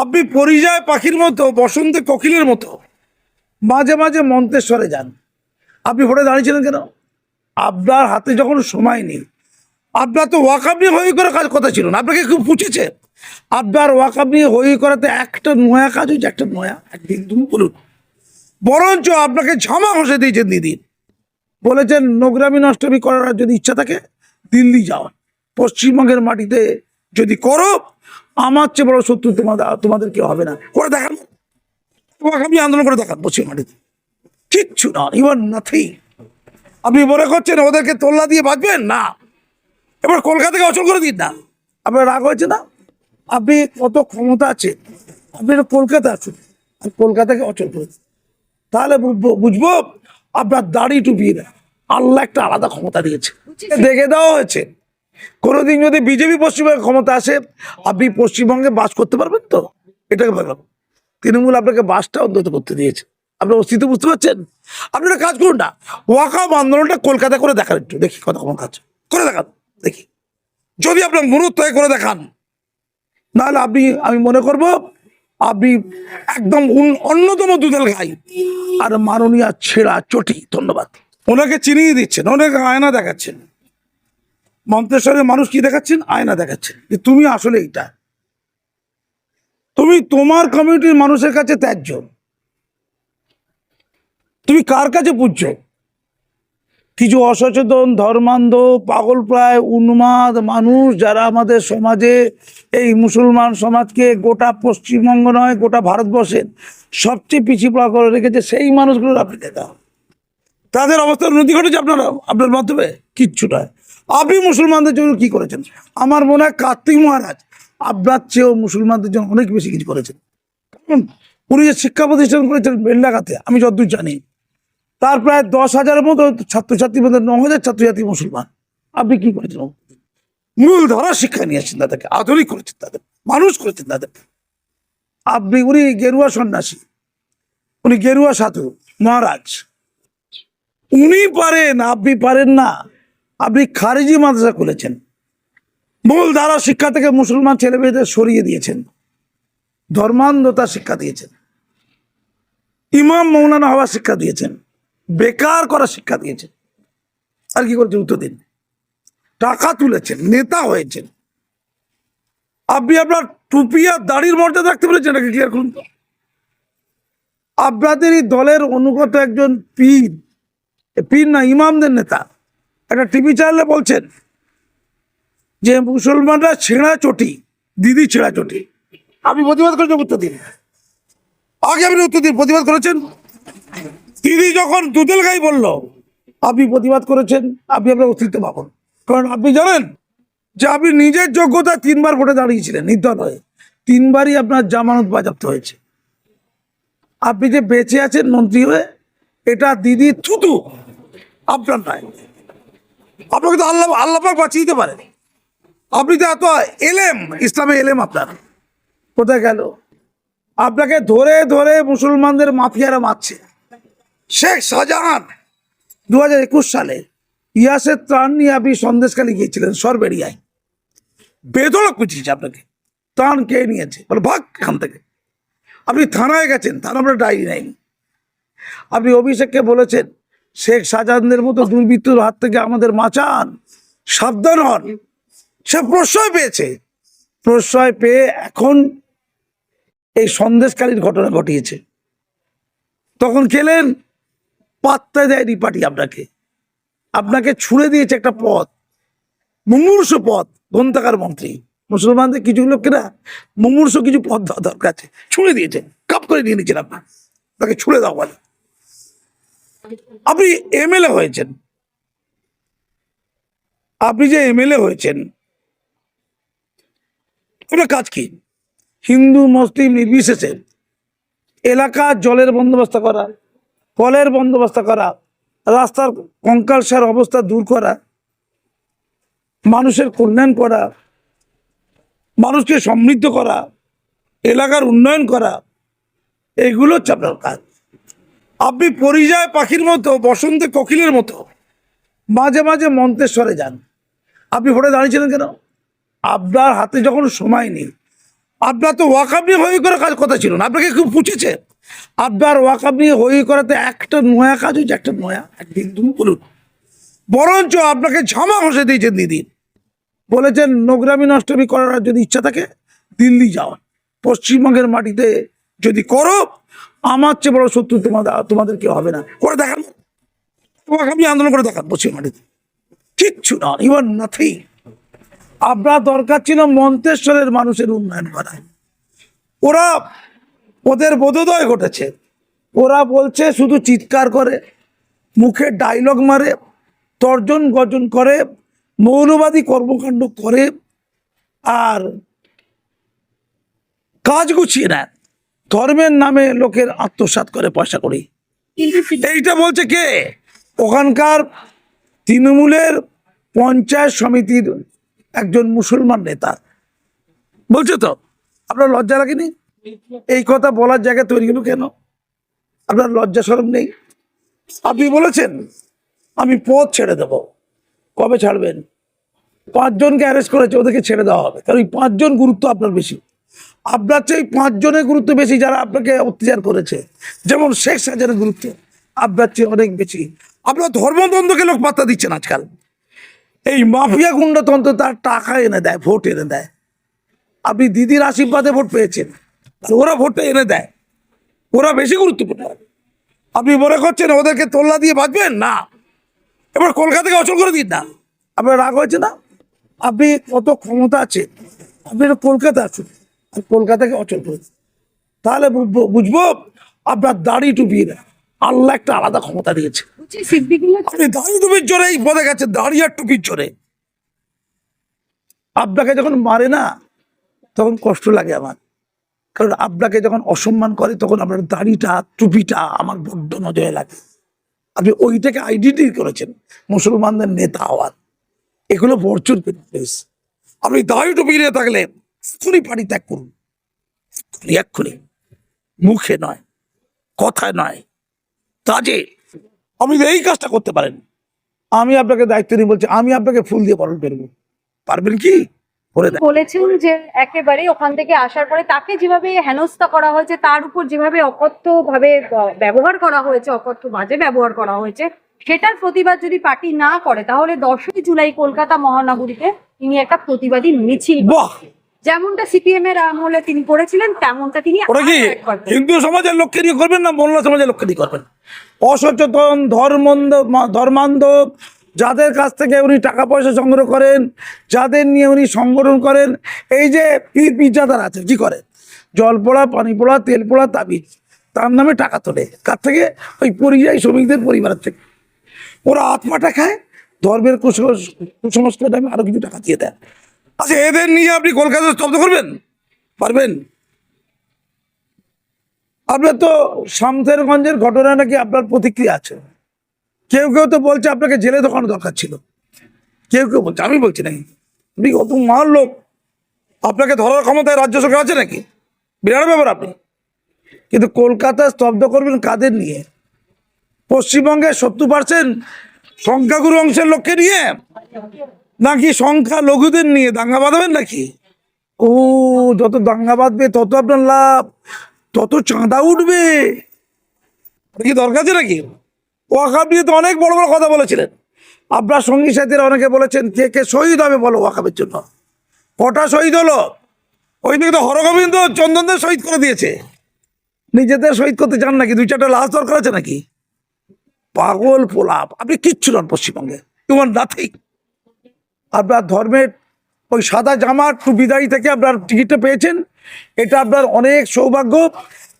আপনি পরিযায় পাখির মতো, বসন্তে কোকিলের মতো মাঝে মাঝে মন্তেশ্বরে যান। আপনি ভোটে দাঁড়িয়েছিলেন কেন? আপনার হাতে যখন সময় নেই, আপনার তো ওয়াকাপ নিয়ে হই করে কাজ কথা ছিল না, আপনাকে খুব পুছেছে? আপনার ওয়াকাপ নিয়ে হই করাতে একটা নয়া কাজ হয়েছে, একটা নয়া একদিন তুমি বলুন। বরঞ্চ আপনাকে ঝামা ঘষে দিয়েছেন দিদি। বলেছেন, নোংরামি, নষ্টমী করার যদি ইচ্ছা থাকে, দিল্লি যাও পশ্চিমবঙ্গের মাটিতে যদি করো আমার চেয়ে বড় শত্রু তোমাদের তোমাদের কেউ হবে না। করে দেখান তোমাকে আপনি আন্দোলন করে দেখান পশ্চিম মাটিতে কিচ্ছু না ইউর নাথিং আপনি মনে করছেন ওদেরকে তোল্লা দিয়ে বাঁচবেন? না। এবার কলকাতাকে অচল করে দিন না। আপনার রাগ হয়েছে না? আপনি কত ক্ষমতা আছে? আপনি কলকাতা আছেন। আর কলকাতাকে অচল করে দিন তাহলে বুঝব বুঝব আপনার দাড়ি টুপিয়ে দেয়। আল্লাহ একটা আলাদা ক্ষমতা দিয়েছে। দেখে দেওয়া হয়েছে। কোনোদিন যদি বিজেপি পশ্চিমবঙ্গে ক্ষমতা আসে, আপনি পশ্চিমবঙ্গে বাস করতে পারবেন তো? এটাকে ভাবলাম তৃণমূল আপনাকে বাসটা অন্তত করতে দিয়েছে। আপনার অস্তিত্ব বুঝতে পারছেন? আপনি একটা কাজ করুন না, ওয়াকাম আন্দোলনটা কলকাতা করে দেখান একটু। দেখি কত কেমন কাজ। করে দেখান, দেখি। যদি আপনার মনুত্ব করে দেখান। নাহলে আপনি, আমি মনে করব, আপনি একদম অন্যতম দুধেল গাই আর মাননীয় ছেঁড়া চটি, ধন্যবাদ। ওনাকে চিনিয়ে দিচ্ছেন ওনাকে আয়না দেখাচ্ছেন। মন্তেশ্বরের মানুষ কি দেখাচ্ছেন? আয়না দেখাচ্ছেন। যে তুমি আসলে এইটা। তুমি তোমার কমিউনিটির মানুষের কাছে ত্যায্য। তুমি কার কাছে পুজছো কিছু অসচেতন, ধর্মান্ধ পাগল প্রায় উন্মাদ মানুষ যারা আমাদের সমাজে এই মুসলমান সমাজকে গোটা পশ্চিমবঙ্গ নয়, গোটা ভারতবর্ষের সবচেয়ে পিছিয়ে পড়া করে রেখেছে, সেই মানুষগুলোর আপনি দেখা। তাদের অবস্থার উন্নতি ঘটেছে আপনার আপনার মাধ্যমে? কিচ্ছু নয়। আপনি মুসলমানদের জন্য কি করেছেন? আমার মনে হয় কার্তিক মহারাজ আপনার চেয়েও মুসলমানদের জন্য অনেক বেশি কিছু করেছেন। উনি যে শিক্ষা প্রতিষ্ঠান করেছেন বেল্লাগাতে আমি যতদূর জানি, তার প্রায় দশ হাজারের মতো ছাত্রছাত্রীর মধ্যে ন হাজার ছাত্রছাত্রী মুসলমান। আপনি কি করেছেন? মূল ধরা শিক্ষা নিয়েছেন তাদেরকে, আধুনিক করেছেন তাদের, মানুষ করেছেন তাদের। আপনি, উনি গেরুয়া সন্ন্যাসী, উনি গেরুয়া সাধু, মহারাজ। উনি পারেন, আপনি পারেন না। আপনি খারিজি মাদ্রাসা খুলেছেন। মূল ধারা শিক্ষা থেকে মুসলমান ছেলে মেয়েদের সরিয়ে দিয়েছেন। ধর্মান্ধতা শিক্ষা দিয়েছেন। ইমাম মৌলানা হওয়ার শিক্ষা দিয়েছেন। বেকার করার শিক্ষা দিয়েছেন। আর কি করেছেন? উত্তর দিন। টাকা তুলেছেন, নেতা হয়েছেন। আপনি আপনার টুপি আর দাড়ির মর্যাদা রাখতে পেরেছেন নাকি? ক্লিয়ার করুন তো? আপনাদেরই দলের অনুগত একজন পীর। পীর না, ইমামদের নেতা। একটা টিভি চ্যানেলে বলছেন যে মুসলমানরা ছেঁড়া চটি, দিদি ছেঁড়া চটি। আপনি প্রতিবাদ করেছেন উত্তর দিন আগে আপনি উত্তর দিন, প্রতিবাদ করেছেন? দিদি যখন দুধেল গাই বলল, আপনি প্রতিবাদ করেছেন, আপনি আপনার অস্তিত্ব পাবেন কারণ আপনি জানেন যে আপনি নিজের যোগ্যতা তিনবার ভোটে দাঁড়িয়েছিলেন, নির্দল হয়ে। তিনবারই আপনার জামানত বাজেয়াপ্ত হয়েছে। আপনি যে বেঁচে আছেন মন্ত্রী হয়ে, এটা দিদি থুতু, আপনার নয়। আপনাকে তো আল্লাহ আল্লাহ পাক বাঁচিয়ে দিতে পারে। আপনি তো এত এলেম, ইসলামে এলেম আপনার। কোথায় গেল? আপনাকে ধরে ধরে মুসলমানদের মাফিয়ারা মারছে। শেখ শাহজাহান দু হাজার একুশ সালে ইয়াসের ত্রাণ নিয়ে আপনি সন্দেশখালি গিয়েছিলেন সরবেরিয়ায় বেদলক পিছিয়েছে আপনাকে। ত্রাণ কে নিয়েছে? বলে, ভাগ এখান থেকে। আপনি থানায় গেছেন, থানা আপনার ডায়েরি নেয়নি। আপনি অভিষেককে বলেছেন শেখ শাহজাহানদের মতো দুর্বৃত্তর হাত থেকে আমাদের বাঁচান। সাবধান হন। সে প্রশ্রয় পেয়েছে। প্রশ্রয় পেয়ে এখন এই সন্দেশকালীন ঘটনা ঘটিয়েছে। তখন খেলেন, পাত্তা দেয়নি পার্টি আপনাকে। আপনাকে ছুঁড়ে দিয়েছে একটা পথ মুমূর্ষ পদ গ্রন্থাকার মন্ত্রী। মুসলমানদের কিছু লোককে না মুমূর্ষ কিছু পথ দেওয়া দরকার আছে, ছুঁড়ে দিয়েছে, কাপ করে নিয়ে নিয়েছেন আপনার। তাকে ছুঁড়ে দাও বলে। আপনি এমএলএ হয়েছেন। আপনি যে এমএলএ হয়েছেন আপনার কাজ কি? হিন্দু, মুসলিম, নির্বিশেষে এলাকার জলের বন্দোবস্ত করা, কলের বন্দোবস্ত করা, রাস্তার কঙ্কালসার অবস্থা দূর করা, মানুষের কল্যাণ করা, মানুষকে সমৃদ্ধ করা, এলাকার উন্নয়ন করা, এগুলো হচ্ছে আপনার কাজ। আপনি পরিযায় পাখির মতো, বসন্তে কোকিলের মতো মাঝে মাঝে মন্তেশ্বরে যান। আপনি ভোটে দাঁড়িয়েছিলেন কেন? আপনার হাতে যখন সময় নেই, আপনার তো ওয়াকাব নিয়ে হই করে কাজ কথা ছিল না, আপনাকে খুব পুছেছে? আপনার ওয়াকাব নিয়ে হই করাতে একটা নয়া কাজ হয়েছে, একটা নয়া একদিন তুমি বলুন। বরঞ্চ আপনাকে ঝামা ঘষে দিয়েছেন দিদি বলেছেন, নোংরামি নষ্টমী করার যদি ইচ্ছা থাকে, দিল্লি যাও পশ্চিমবঙ্গের মাটিতে যদি করো আমার চেয়ে বড় শত্রু তোমাদের তোমাদের কেউ হবে না। করে দেখান তোমাকে আমি আন্দোলন করে দেখান পশ্চিম মাটিতে। কিচ্ছু না ইউর নাথিং আপনার দরকার ছিল মন্তেশ্বরের মানুষের উন্নয়ন করা। ওরা ওদের বোধোদয় ঘটেছে। ওরা বলছে, শুধু চিৎকার করে, মুখে ডায়লগ মারে, তর্জন গর্জন করে, মৌলবাদী কর্মকাণ্ড করে, আর কাজ গুছিয়ে নেয়। ধর্মের নামে লোকের আত্মসাৎ করে পয়সা করি। এইটা বলছে কে? ওখানকার তৃণমূলের পঞ্চায়েত সমিতির একজন মুসলমান নেতা। বলছে তো? আপনার লজ্জা লাগেনি? এই কথা বলার জায়গা তৈরি হলো কেন? আপনার লজ্জা সরম নেই? আপনি বলেছেন, আমি পথ ছেড়ে দেব। কবে ছাড়বেন? পাঁচজনকে অ্যারেস্ট করেছে, ওদেরকে ছেড়ে দেওয়া হবে। কারণ এই পাঁচজন গুরুত্ব আপনার বেশি। আপনার চেয়ে পাঁচজনের গুরুত্ব বেশি যারা আপনাকে অত্যাচার করেছে। যেমন শেখ সাজানের গুরুত্ব, আপনার চেয়ে অনেক বেশি। আপনার ধর্মদ্বন্দ্বকে লোক পাত্তা দিচ্ছেন আজকাল। এই মাফিয়া গুন্ডতন্ত্র তার টাকা এনে দেয়, ভোট এনে দেয়। আপনি দিদির আশীর্বাদে ভোট পেয়েছেন ওরা ভোটটা এনে দেয়। ওরা বেশি গুরুত্বপূর্ণ। আপনি মনে করছেন ওদেরকে তোল্লা দিয়ে বাঁচবেন? না। এবার কলকাতাকে অচল করে দিন না। আপনার রাগ হয়েছে না? আপনি কত ক্ষমতা আছে আপনি কলকাতা আছেন। আর কলকাতাকে অচল করে। তাহলে বুঝবো- বুঝব আপনার দাড়ি টুপি না আল্লাহ একটা আলাদা ক্ষমতা দিয়েছে। আপনি দাড়ি টুপির জোরে পদে গেছে দাড়ি আর টুপির জোরে। আপনাকে যখন মারে না তখন কষ্ট লাগে আমার। কারণ আপনাকে যখন অসম্মান করে তখন আপনার দাড়িটা টুপিটা আমার বড্ড নজরে লাগে। আপনি ওইটাকে আইডেন্টি করেছেন মুসলমানদের নেতা হওয়ার। এগুলো বর্জন আপনি দাড়ি টুপি নিয়ে থাকলে এক্ষুনি পানি ত্যাগ করুন। এক্ষুনি এক্ষুনি। মুখে নয় কথায় নয় কাজে। আপনি এই কাজটা করতে পারেন। আমি আপনাকে দায়িত্ব নিয়ে বলছি আমি আপনাকে ফুল দিয়ে বরণ করব পারবেন কি? বলেছেন যে একেবারে ওখান থেকে আসার পরে তাকে যেভাবে হেনস্থা করা হয়েছে তার উপর যেভাবে অকথ্য ভাবে ব্যবহার করা হয়েছে অকথ্য বাজে ব্যবহার করা হয়েছে সেটার প্রতিবাদ যদি পার্টি না করে তাহলে দশই জুলাই কলকাতা মহানগরীতে তিনি একটা প্রতিবাদী মিছিল বাহ! যেমনটা সিপিএম এর আমলে তিনি করেছিলেন তেমনটা তিনি ওটা কি। হিন্দু সমাজের লোককে নিয়ে করবেন না মোল্লা সমাজের লোককে নিয়ে করবেন? অসচেতন ধর্মন্ধ ধর্মান্ধ যাদের কাছ থেকে উনি টাকা পয়সা সংগ্রহ করেন যাদের নিয়ে উনি সংগঠন করেন এই যে পীর পিজ্জাদার আছে কি করে? জল পোড়া পানি পোড়া তেল পোড়া তাবিজ তার নামে টাকা তোলে। কার থেকে? ওই পরিযায়ী শ্রমিকদের পরিবারের থেকে। ওরা আত্মাটা খায় ধর্মের কুসংস- কুসংস্কার নামে আরও কিছু টাকা দিয়ে দেয়। আচ্ছা এদের নিয়ে আপনি কলকাতা স্তব্ধ করবেন? পারবেন? আপনার তো শামথেরগঞ্জের ঘটনা নাকি আপনার প্রতিক্রিয়া আছে। কেউ কেউ তো বলছে আপনাকে জেলে ঢোকানো দরকার ছিল। কেউ কেউ বলছে, আমি বলছি নাকি? আপনি অত মহান লোক। আপনাকে ধরার ক্ষমতায় রাজ্য সরকার আছে নাকি? বিরাট ব্যাপার আপনি। কিন্তু কলকাতা স্তব্ধ করবেন কাদের নিয়ে? পশ্চিমবঙ্গের সত্তর পার্সেন্ট সংখ্যাগুরু অংশের লোককে নিয়ে? নাকি সংখ্যা লঘুদের নিয়ে দাঙ্গা বাঁধাবেন নাকি? ও, যত দাঙ্গা বাঁধবে, তত আপনার লাভ, তত চাঁদা উঠবে। কি দরকার আছে নাকি? ওয়াকাব নিয়ে তো অনেক বড় বড় কথা বলেছিলেন। আপনার সঙ্গী সাথীরা অনেকে বলেছেন, কে কে শহীদ হবে? বলো ওয়াকাবের জন্য। কটা শহীদ হলো? ওই দিকে তো হরগোবিন্দ চন্দনদের শহীদ করে দিয়েছে। নিজেদের শহীদ করতে চান নাকি? দুই চারটা লাশ দরকার আছে নাকি? পাগল পোলাপ। আপনি কিচ্ছু নন পশ্চিমবঙ্গে। ইউর নাথিং আপনার ধর্মের ওই সাদা জামা টুপিদারি থেকে আপনার টিকিটটা পেয়েছেন, এটা আপনার অনেক সৌভাগ্য।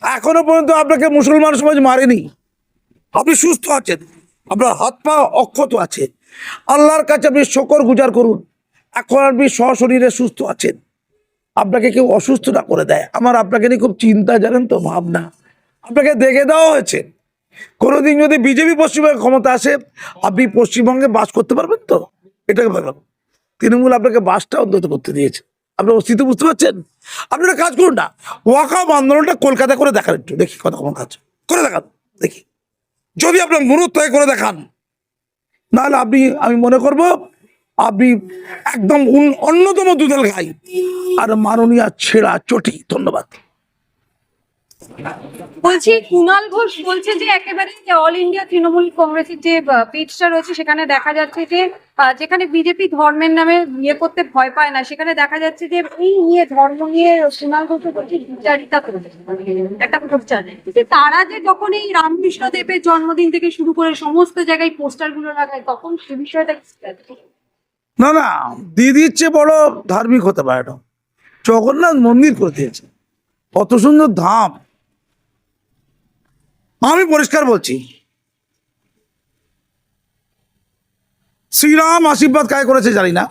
এখনও পর্যন্ত আপনাকে মুসলমান সমাজ মারেনি। আপনি সুস্থ আছেন, আপনার হাত পা অক্ষত আছে। আল্লাহর কাছে আপনি শকর গুজার করুন। এখন আপনি সশরীরে সুস্থ আছেন। আপনাকে কেউ অসুস্থ না করে দেয়। আমার আপনাকে নিয়ে খুব চিন্তা, জানেন তো, ভাবনা। আপনাকে দেখে দেওয়া হয়েছে। কোনোদিন যদি বিজেপি পশ্চিমবঙ্গে ক্ষমতা আসে, আপনি পশ্চিমবঙ্গে বাস করতে পারবেন তো? এটাকে ভাবলাম। তৃণমূল আপনাকে বাসটা অন্তত করতে দিয়েছে। আপনার অস্তিত্ব বুঝতে পারছেন? আপনি একটা কাজ করুন না। ওয়াকাব আন্দোলনটা কলকাতা করে দেখান একটু। দেখি কত কোন কাজ করে দেখান। দেখি। যদি আপনার গুরুত্ব করে দেখান, নাহলে আপনি, আমি মনে করব, আপনি একদম অন্যতম দুধেল খাই আর মাননীয় ছেঁড়া চটি। ধন্যবাদ। বলছি, কুণাল ঘোষ বলছে যে একেবারে অল ইন্ডিয়া তৃণমূল কংগ্রেসের যে পেজটা রয়েছে, সেখানে দেখা যাচ্ছে যে যেখানে বিজেপি ধর্মের নামে ইয়ে করতে ভয় পায় না, সেখানে দেখা যাচ্ছে যে এই নিয়ে ধর্ম নিয়ে কুণাল ঘোষ বলছে বিচারিতা একটা প্রচার তারা যে যখন এই রামকৃষ্ণ দেবের জন্মদিন থেকে শুরু করে সমস্ত জায়গায় পোস্টারগুলো লাগায়, তখন সে বিষয়টা না না, দিদির চেয়ে বড় ধার্মিক হতে পারে জগন্নাথ মন্দির করে দিয়েছে। কত সুন্দর ধাম। আমি পরিষ্কার বলছি। শ্রীরাম আশীর্বাদ কায় করেছে জানি না।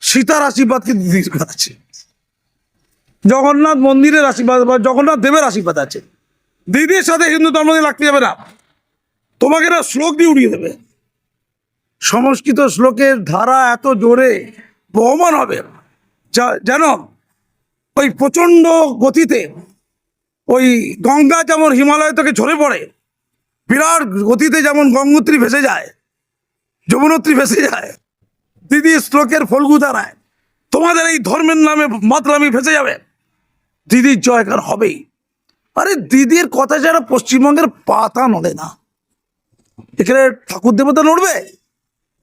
সীতার আশীর্বাদ দিদির আছে জগন্নাথ মন্দিরের আশীর্বাদ বা জগন্নাথ দেবের আশীর্বাদ আছে। দিদির সাথে হিন্দু ধর্ম লাগতে যাবে না। তোমাকে না শ্লোক দিয়ে উড়িয়ে দেবে। সংস্কৃত শ্লোকের ধারা এত জোরে বহমান হবে। যেন ওই প্রচণ্ড গতিতে ওই গঙ্গা যেমন হিমালয় থেকে ঝরে পড়ে, বিরাট গতিতে যেমন গঙ্গোত্রী ভেসে যায়, যমুনোত্রী ভেসে যায়, দিদি শ্লোকের ফলগু দ্বারায় তোমাদের এই ধর্মের নামে মাতলামি ভেসে যাবে। দিদির জয়কার হবেই? আরে দিদির কথা যারা পশ্চিমবঙ্গের পাতা নড়ে না। এখানে ঠাকুর দেবতা নড়বে?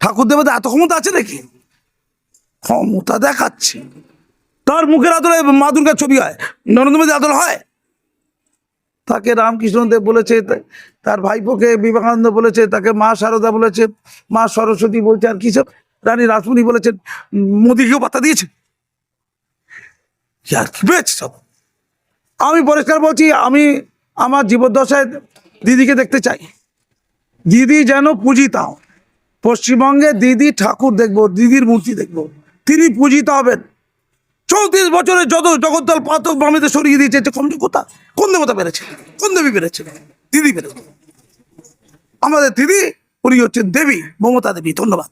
ঠাকুর দেবতা এত ক্ষমতা আছে নাকি? ক্ষমতা দেখাচ্ছে। তার মুখের আদলে মা দুর্গার ছবি হয়, নরেন্দ্র মোদী আদল হয়? তাকে রামকৃষ্ণ দেব বলেছে তার ভাইপোকে বিবেকানন্দ বলেছে, তাকে মা শারদা বলেছে, মা সরস্বতী বলছে, আর কি সব রানী রাসমণি বলেছেন, মোদীকেও পাত্তা দিয়েছে। সব। আমি পরিষ্কার বলছি, আমি আমার জীবদ্দশায় দিদিকে দেখতে চাই। দিদি যেন পূজিতা। পশ্চিমবঙ্গে দিদি ঠাকুর দেখব, দিদির মূর্তি দেখব। তিনি পূজিত হবেন। চৌত্রিশ বছরে যত জগদ্দল পাতক বামিতে সরিয়ে দিয়েছে যে কম কোথা কোন দেবতা বেড়েছে কোন দেবী বেড়েছে দিদি বেড়েছে আমাদের দিদি, উনি হচ্ছেন দেবী, মমতা দেবী, ধন্যবাদ।